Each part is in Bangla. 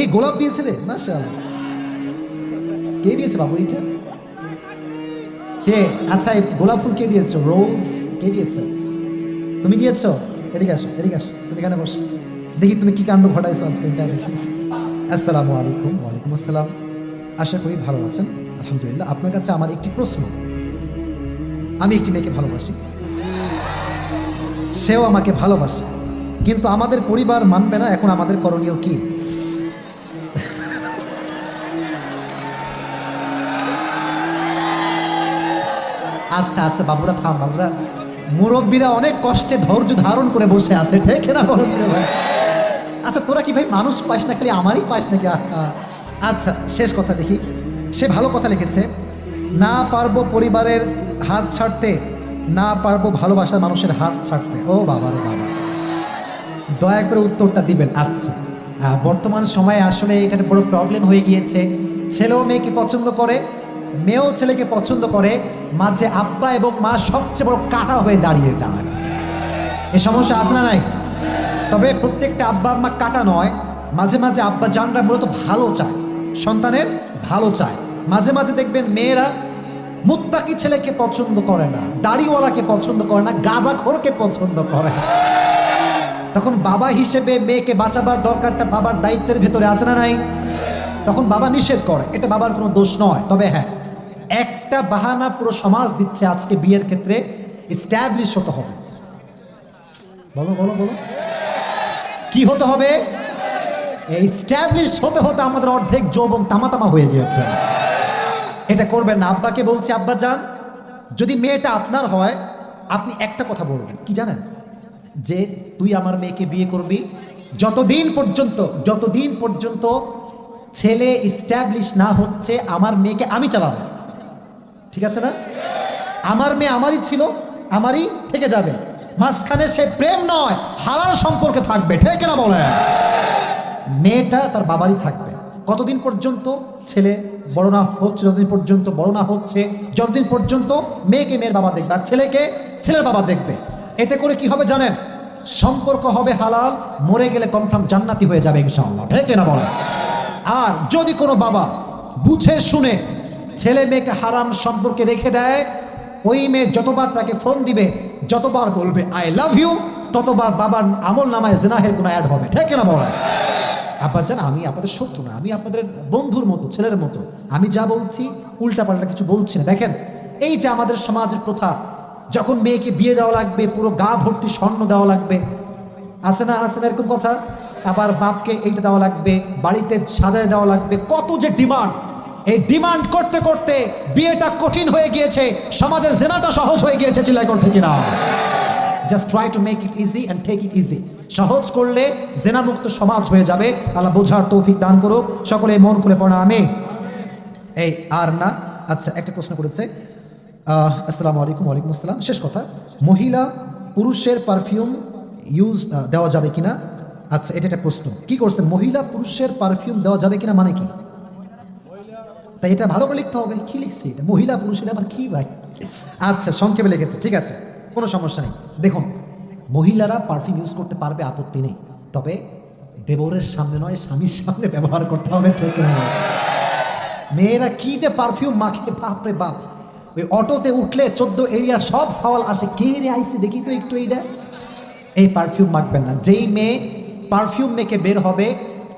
এই গোলাপ দিয়েছিলে মাশাআল্লাহ। কে দিয়েছে বাবু এটা কে? আচ্ছা এই গোলাপ ফুল কে দিয়েছ? রোজ কে দিয়েছ? তুমি দিয়েছ? এদিকে আসো এদিকে আসো, তুমি এখানে বসো। দেখি তুমি কি কাণ্ড ঘটাইছো আজকে দেখি। আসসালামু আলাইকুম, ওয়ালাইকুম আসসালাম। আশা করি ভালো আছেন। আলহামদুলিল্লাহ, আপনার কাছে আমার একটি প্রশ্ন। আমি একটি মেয়েকে ভালোবাসি। সেও আমাকে ভালোবাসে। কিন্তু আমাদের পরিবার মানবে না, এখন আমাদের করণীয় কি? আচ্ছা আচ্ছা বাবুরা থাম, বাবুরা। মুরব্বীরা অনেক কষ্টে ধৈর্য ধারণ করে বসে আছে, ঠিক না ভাই আচ্ছা তোরা কি ভাই মানুষ পাস না, খালি আমারই পাস নাকি। আচ্ছা শেষ কথা দেখি। সে ভালো কথা লিখেছে, না পারব পরিবারের হাত ছাড়তে, না পারব ভালোবাসার মানুষের হাত ছাড়তে। ও বাবা রে বাবা। দয়া করে উত্তরটা দিবেন। আচ্ছা বর্তমান সময়ে আসলে এটা বড় প্রবলেম হয়ে গিয়েছে। ছেলেও মেয়েকে পছন্দ করে? মেয়েও ছেলেকে পছন্দ করে, মাঝে আব্বা এবং মা সবচেয়ে বড় কাটা হয়ে দাঁড়িয়ে যায়। এ সমস্যা আছে না নাই? তবে প্রত্যেকটা আব্বা আম্মা কাটা নয়, মাঝে মাঝে আব্বা জানরা মূলত ভালো চায়, সন্তানের ভালো চায়। মাঝে মাঝে দেখবেন মেয়েরা মুত্তাকি ছেলেকে পছন্দ করে না, দাড়িওয়ালাকে পছন্দ করে না, গাঁজাখোরকে পছন্দ করে। তখন বাবা হিসেবে মেয়েকে বাঁচাবার দরকারটা বাবার দায়িত্বের ভেতরে আছে না নাই? তখন বাবা নিষেধ করে, এটা বাবার কোনো দোষ নয়, তবে হ্যাঁ একটা বাহানা পুরো সমাজ দিচ্ছে আজকে বিয়ের ক্ষেত্রে স্ট্যাবলিশ হতে হবে। বলো বলো বলো। কি হতে হবে? স্ট্যাবলিশ হতে হতে আমাদের অর্ধেক যৌবন তামা তামা হয়ে গিয়েছে। এটা করবেন না। আব্বাকে বলছি, আব্বা যান, যদি মেয়েটা আপনার হয়, আপনি একটা কথা বলবেন। কি জানেন? যে তুই আমার মেয়েকে বিয়ে করবি, যতদিন পর্যন্ত যতদিন পর্যন্ত ছেলে ইস্টাবলিশ না হচ্ছে, আমার মেয়েকে আমি চালাবো। ঠিক আছে না? আমার মেয়ে আমারই ছিল, আমারই থেকে যাবে। মাঝখানে সে প্রেম নয়, হালাল সম্পর্কে থাকবে, ঠিক না বলে মেয়েটা তার বাবারই থাকবে। কতদিন পর্যন্ত ছেলে বড় না হচ্ছে, যতদিন পর্যন্ত বড় না হচ্ছে, যতদিন পর্যন্ত মেয়েকে মেয়ের বাবা দেখবে আর ছেলেকে ছেলের বাবা দেখবে। এতে করে কি হবে জানেন? সম্পর্ক হবে হালাল, মরে গেলে কনফার্ম জান্নাতি হয়ে যাবে ইনশাআল্লাহ, ঠিক না বলে আর যদি কোনো বাবা বুঝে শুনে ছেলে মেয়েকে হারাম সম্পর্কে রেখে দেয়, ওই মেয়ে যতবার তাকে ফোন দিবে, যতবার বলবে আই লাভ ইউ ততবার বাবার আমল নামায় জেনাহের কোনো অ্যাড হবে। ঠিক না বলে আব্বা জান, আমি আপনাদের শত্রু না, আমি আপনাদের বন্ধুর মতো, ছেলের মতো। আমি যা বলছি, উল্টাপাল্টা কিছু বলছি না। দেখেন, এই যে আমাদের সমাজের প্রথা, যখন মেয়েকে বিয়ে দেওয়া লাগবে, পুরো গা ভর্তি স্বর্ণ দেওয়া লাগবে। আছে না আছে না এরকম কথা? আবার বাপকে এইটা দেওয়া লাগবে, বাড়িতে সাজায় দেওয়া লাগবে। কত যে ডিমান্ড এই ডিমান্ড করতে করতে বিয়েটা কঠিন হয়ে গিয়েছে, সমাজের জেনাটা সহজ হয়ে গিয়েছে, চিল্লাই করতে কিনা? Just try to make it easy and take it easy সহজ করলে জেনামুক্ত সমাজ হয়ে যাবে। আল্লাহ বোঝার তৌফিক দান করুক। সকলে মন খুলে পড়া আমি এই, আর না? আচ্ছা একটা প্রশ্ন করেছে। আসসালামু আলাইকুম, ওয়ালাইকুম আসসালাম। শেষ কথা, মহিলা পুরুষের পারফিউম ইউজ দেওয়া যাবে কিনা? আচ্ছা এটা একটা প্রশ্ন। কি করছে মহিলা পুরুষের পারফিউম দেওয়া যাবে কিনা মানে কি? তাই এটা ভালো করে লিখতে হবে, কি লিখছে এটা? মহিলা পুরুষের আবার কি ভাই? আচ্ছা সংক্ষেপে লিখেছে, ঠিক আছে, কোনো সমস্যা নেই। দেখুন, মহিলারা পারফিউম ইউজ করতে পারবে, আপত্তি নেই। তবে দেবরের সামনে নয়, স্বামীর সামনে ব্যবহার করতে হবে, ঠিক? মেয়েরা কি যে পারফিউম মাখে বাপ রে বাপ। ওই অটোতে উঠলে চোদ্দ এরিয়া সব সওয়াল আসে, কে রে আইসি দেখি তো একটু এইটা। এই পারফিউম মাখবেন না। যেই মেয়ে পারফিউম মেখে বের হবে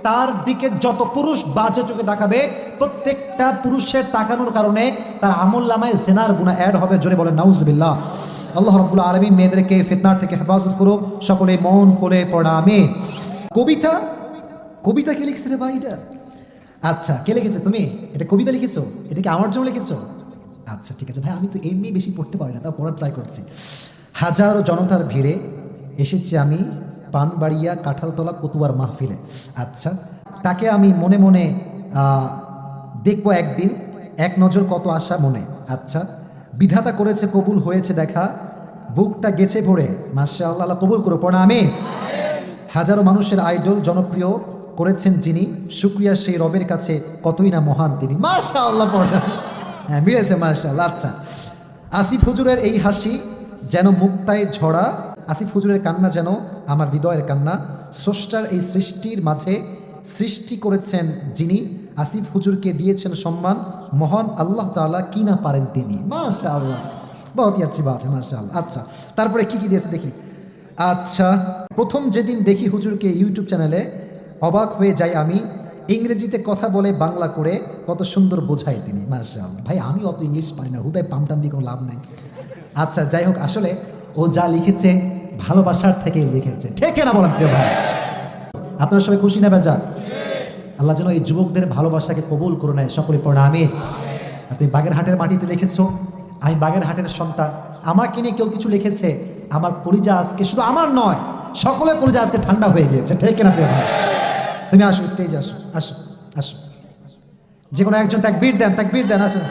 তার দিকে যত পুরুষ বাজে চোখে তাকাবে, প্রত্যেকটা পুরুষের তাকানোর কারণে তার আমল নামায় জেনার গুণা অ্যাড হবে। জোরে বলে নাউজবিল্লাহ। আল্লাহ রব্বুল আলমী মেয়েদেরকে ফিতনার থেকে হেফাজত করুক, সকলে মন খুলে পড়া আমি কবিতা কবিতা কে লিখছে রে ভাই এটা? আচ্ছা কে লিখেছে? তুমি? এটা কবিতা লিখেছো? এটা কি আমার জন্য লিখেছো? আচ্ছা ঠিক আছে। ভাই, আমি তো এমনি বেশি পড়তে পারি না, তাও পড়ার ট্রাই করছি। হাজারো জনতার ভিড়ে এসেছি আমি পানবাড়িয়া কাঁঠালতলা কতুয়ার মাহফিলে। আচ্ছা তাকে আমি মনে মনে দেখব একদিন। এক নজর কত আশা মনে। আচ্ছা বিধাতা করেছে, কবুল হয়েছে দেখা। বুকটা গেছে ভরে। মাসা আল্লাহ কবুল করো পড়া আমি হাজারো মানুষের আইডল জনপ্রিয় করেছেন যিনি। শুক্রিয়া সেই রবের কাছে কতই না মহান তিনি। মাশা আল্লাহ পড়া। হ্যাঁ মিলেছে আল্লাহ আচ্ছা। আসিফ হুজুরের এই হাসি যেন মুক্তায় ঝরা। আসিফ হুজুরের কান্না যেন আমার হৃদয়ের কান্না। স্রষ্টার এই সৃষ্টির মাঝে সৃষ্টি করেছেন যিনি, আসিফ হুজুরকে দিয়েছেন সম্মান। মহান আল্লাহ তাআলা কি না পারেন তিনি? মাশা আল্লাহ বহুত আচ্ছি বাত মাশা আল্লাহ আচ্ছা তারপরে কি কি দিয়েছে দেখি। আচ্ছা প্রথম যেদিন দেখি হুজুরকে ইউটিউব চ্যানেলে, অবাক হয়ে যাই আমি, ইংরেজিতে কথা বলে বাংলা করে কত সুন্দর বোঝায় তিনি মাশা ভাই আমি অত ইংলিশ পারি না, হুদায় পামটাম দিয়ে কোনো লাভ নাই। আচ্ছা যাই হোক, আসলে ও যা লিখেছে ভালোবাসার থেকেই লিখেছে। ঠিক না বলেন প্রিয় ভাই? আপনারা সবাই খুশি না বেজা আল্লাহ যেন এই যুবকদের ভালোবাসাকে কবুল করে নেয়, সকলে পড়া আমি আর তুমি বাগেরহাটের মাটিতে লিখেছো, আমি বাগেরহাটের সন্তান। আমাকে নিয়ে কেউ কিছু লিখেছে, আমার কলিজা আজকে শুধু আমার নয়, সকলের কলিজা আজকে ঠান্ডা হয়ে গিয়েছে। ঠিক না প্রিয় ভাই? তুমি আসো স্টেজে আসো আসো আসো। যে কোনো একজন তাক বিট দেন তাক বিট দেন, আসুন।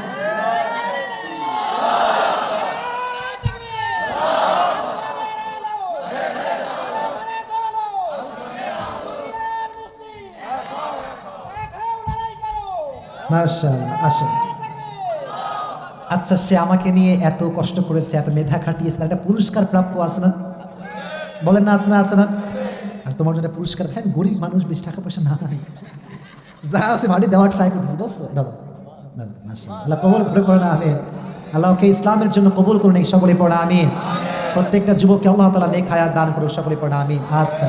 মাশাআল্লাহ আসুন আচ্ছা সে আমাকে নিয়ে এত কষ্ট করেছে এত মেধা খাটিয়েছে একটা পুরস্কার প্রাপ্য আছে না বলেন না আছে না আছে না আচ্ছা তোমার জন্য পুরস্কার ভাই গরিব মানুষ বেশি টাকা পয়সা না নাই যা আছে ভাড়ি দেওয়ার ট্রাই করতেছি বুঝছ আল্লাহ কবুল করে পড়ে না আমি আল্লাহকে ইসলামের জন্য কবুল করুন এই সকলে পড়া আমি প্রত্যেকটা যুবককে আল্লাহ তালা নেক হায়াত দান করুন সকলে পড়া আমি আচ্ছা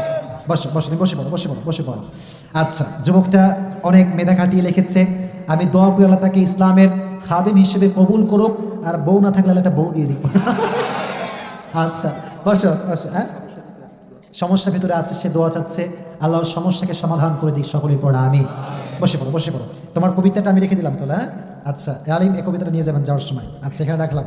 বসো বসো বসে পড়ো বসে পড়ো বসে পড়ো আচ্ছা যুবকটা অনেক মেধা খাটিয়ে লিখেছে আমি দোয়া করি আল্লাহ তাকে ইসলামের খাদেম হিসেবে কবুল করুক, আর বউ না থাকলে একটা বউ দিয়ে দিব আচ্ছা বসো বসো হ্যাঁ? সমস্যা ভিতরে আছে, সে দোয়া চাচ্ছে। আল্লাহর সমস্যাকে সমাধান করে দিক সকলে পড়া আমি বসে পড়ো বসে পড়ো। তোমার কবিতাটা আমি রেখে দিলাম তাহলে হ্যাঁ? আচ্ছা আলিম, এই কবিতাটা নিয়ে যাবেন যাওয়ার সময়। আচ্ছা এখানে রাখলাম।